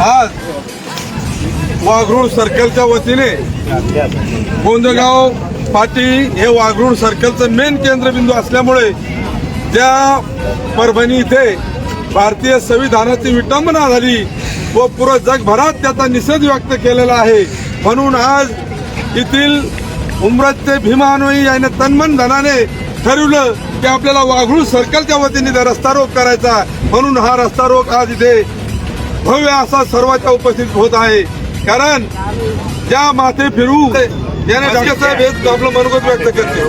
आज वाघरूळ सर्कलच्या वतीने गोंदगाव पाटी हे वाघरूळ सर्कलचं मेन केंद्रबिंदू असल्यामुळे ज्या परभणी इथे भारतीय संविधानाची विटंबना झाली व पुरं जगभरात त्याचा निषेध व्यक्त केलेला आहे. म्हणून आज येथील उमरतचे भीमानोई याने तन्मन धनाने ठरवलं की आपल्याला वाघरूळ सर्कलच्या वतीने रस्ता रोक करायचा म्हणून हा रस्ता रोक आज इथे भव्य असा सर्वांच्या उपस्थित होत आहे. कारण ज्या माथे फिरू याने डॉक्टर साहेब हेच आपलं मनोगत व्यक्त करते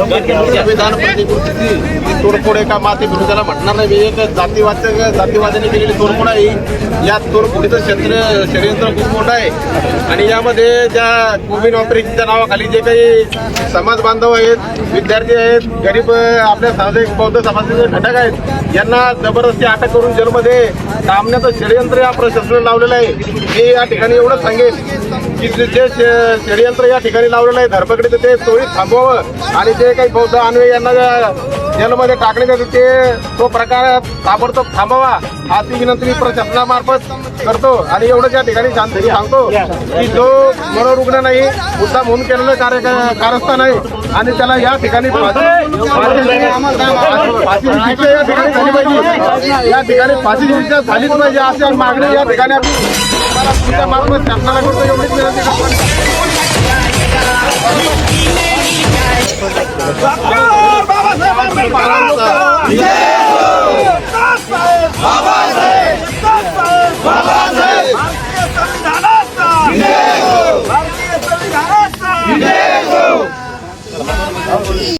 संविधान प्रतिकृतीची तोडफोड एका माते विरोधाला म्हटणार नाही. एक जातीवाद जातीवादाने केलेली तोडफोड आहे या तोडफोडीचं क्षेत्र षडयंत्र खूप मोठं आहे. आणि यामध्ये ज्या कोविन ऑपरेशनच्या नावाखाली जे काही समाज बांधव आहेत विद्यार्थी आहेत गरीब आपल्या सामाजिक बौद्ध समाजाचे घटक आहेत यांना जबरदस्ती अटक करून जेलमध्ये थांबण्याचं षडयंत्र या प्रशासनाने लावलेलं आहे. मी या ठिकाणी एवढंच सांगेन. की जे षडयंत्र या ठिकाणी लावलेलं आहे धरपकडे ते त्वरित थांबवावं. आणि जे काही बौद्ध अन्वय यांना जेलमध्ये टाकण्यात येते ते तो प्रकार ताबडतोब थांबावा. अशी विनंती मी प्रशासनामार्फत करतो. आणि एवढंच या ठिकाणी शांती सांगतो की जो मनोरुग्ण नाही मुद्दाम म्हणून केलेलं कार्य कारस्थान आहे. आणि त्याला या ठिकाणी या ठिकाणी झाली पाहिजे. शिक्षा झालीच पाहिजे अशी मागणी या ठिकाणी আপনারা